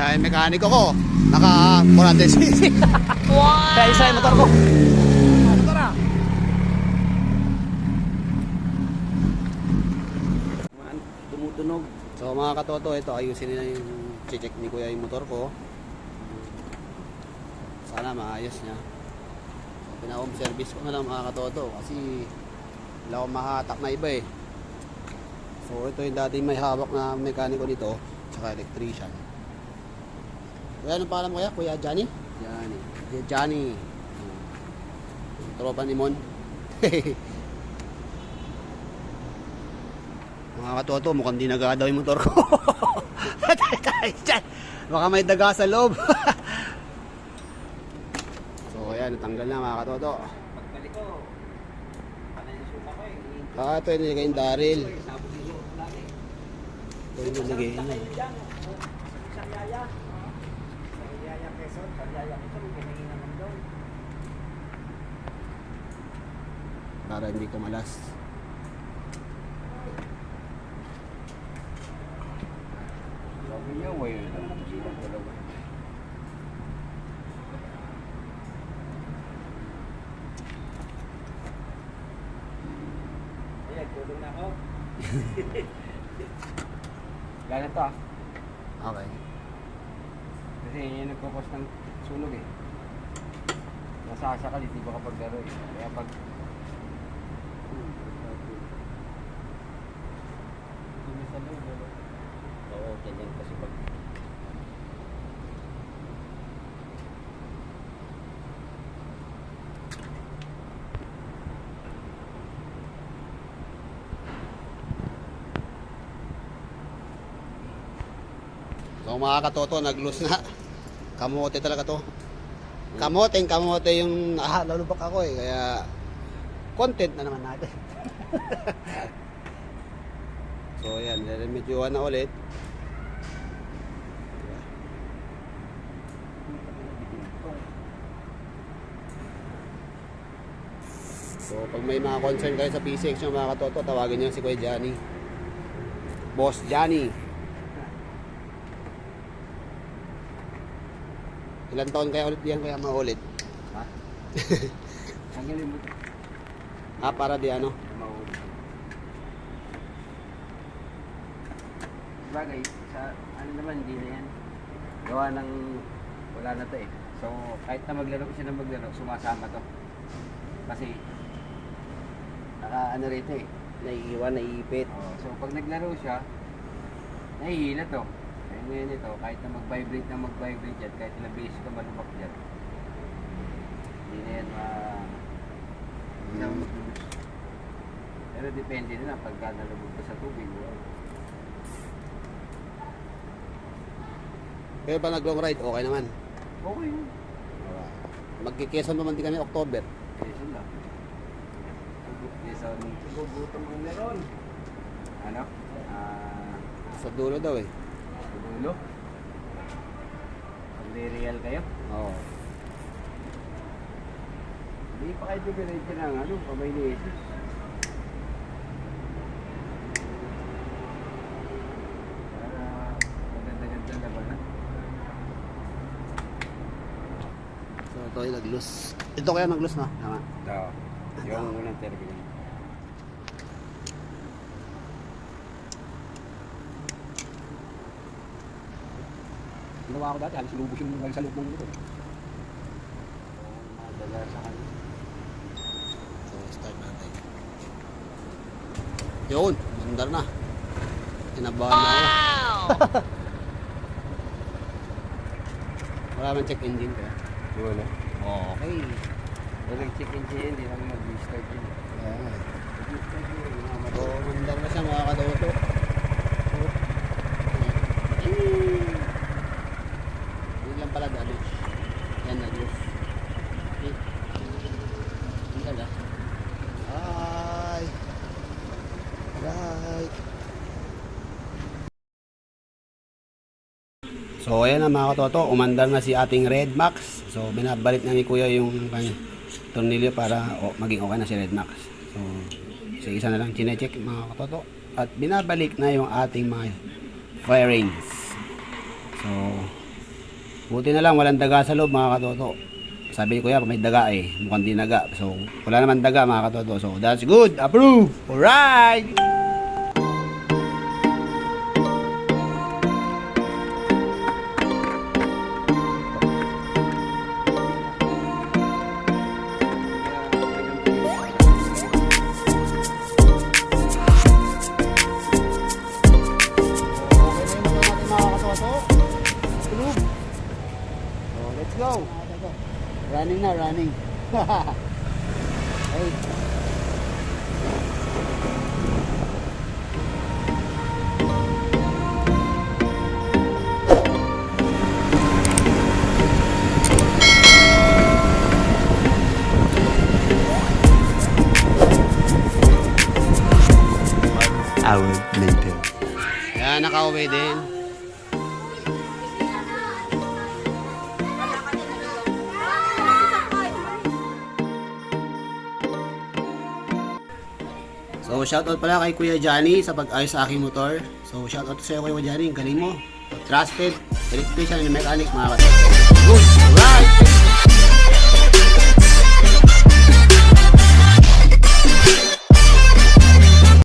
Kaya yung mekaniko ko, naka 400cc. wow! Kaya isa yung motor ko. Motor ah. Tumutunog. So mga katoto, ito ayusin nila yung check ni kuya yung motor ko. Sana maayos niya. So, pina-home service ko na lang mga katoto kasi wala akong mahatak na iba eh. So ito yung dating may hawak na mekaniko nito, tsaka electrician. Kuya, anong pangalan mo kuya? Kuya Johnny? Eh. Kuya Johnny. Tropa ni Mon. Mga katoto, mukhang di naga daw yung motor ko. Patay tayo dyan. Baka may daga sa loob. so, ayan, natanggal na mga katoto. Pagbalik ko, panay yung suka ko eh. Ah, ito yung nilagay yung Daryl. Sabog yung lagi. Ito yung nilagay yaya Quezon, yaya Quezon, pinagin naman doon. Para hindi kumalas. Sabi niya, wire lang ang silang dalawa. Ayan, tulong na ako. Ganito ah. Okay. Kasi yun yung nagkakos ng sunog eh. Nasasakal, hindi ba kapag laro eh. Kaya pag... Oo, ganyan kasi pag... So mga katoto, nag-loose na. Kamote talaga to. Kamoteng kamote yung ah, lalubak ako eh. Kaya content na naman natin. so yan, remedyohan na ulit. So pag may mga concern kayo sa PCX nyo mga katoto, tawagin nyo si Kuya Johnny. Boss Johnny. Ilan taon kaya ulit yan kaya maulit? Ha? Tanggalin mo. Ah, para di ano? Mahuli. Bagay, sa ano naman, hindi na yan. Gawa ng wala na to eh. So, kahit na maglaro siya ng maglaro, sumasama to. Kasi, naka ano rito eh. Naiiwan, naiipit. Oh, so, pag naglaro siya, nahihila to. Ngayon ito, kahit na mag-vibrate na mag-vibrate yan, kahit ilang beses ka malubak dyan, hindi na yan ma... Hindi na maglulus. Pero depende na lang pagka nalubog ka sa tubig. Wow. Pero pa nag-long ride, okay naman. Okay yun. Magkikesan naman din kami October. Quezon lang. Quezon. Gugutom ang meron. Ano? Ah... Sa dulo daw eh. Sa dulo. Pag-real kayo. Oo. Hindi pa kayo dumiretso ng ano, kamay ni Jesus. Para maganda-ganda naman ha. So ito yung nag-loose. Ito kaya nag-loose na? Tama. Oo. Yung unang terminal. Ginawa ko dati, halos lubos yung mga sa lubong nito. Madala sa kanya. So start natin. Yun, mandar na. Kinabahan na ako. Wala man check engine kaya. Wala. Okay. Pag nag-check engine, hindi naman mag-restart yun. Eh. Mag-restart yun, So, mandar na siya mga kadoto. Hindi lang pala damage. Yan nag-loose. Okay. Ang gala. Ay. Right. So ayan na mga katoto, umandar na si ating Red Max. So binabalik na ni Kuya yung kanya tornilyo para o, maging okay na si Red Max. So sa isa na lang chinecheck mga katoto. At binabalik na yung ating mga firings. So Buti na lang, walang daga sa loob mga katoto. Sabi ni Kuya, may daga eh. Mukhang di naga. So, wala naman daga mga katoto. So, that's good. Approve! Alright! Running na, running. hey. hour later. Yan, nakauwi din. So, shoutout pala kay Kuya Johnny sa pag-ayos sa aking motor. So, shoutout sa iyo Kuya Johnny, galing mo. Trusted electrician and mechanic mga kapatid. Good, right!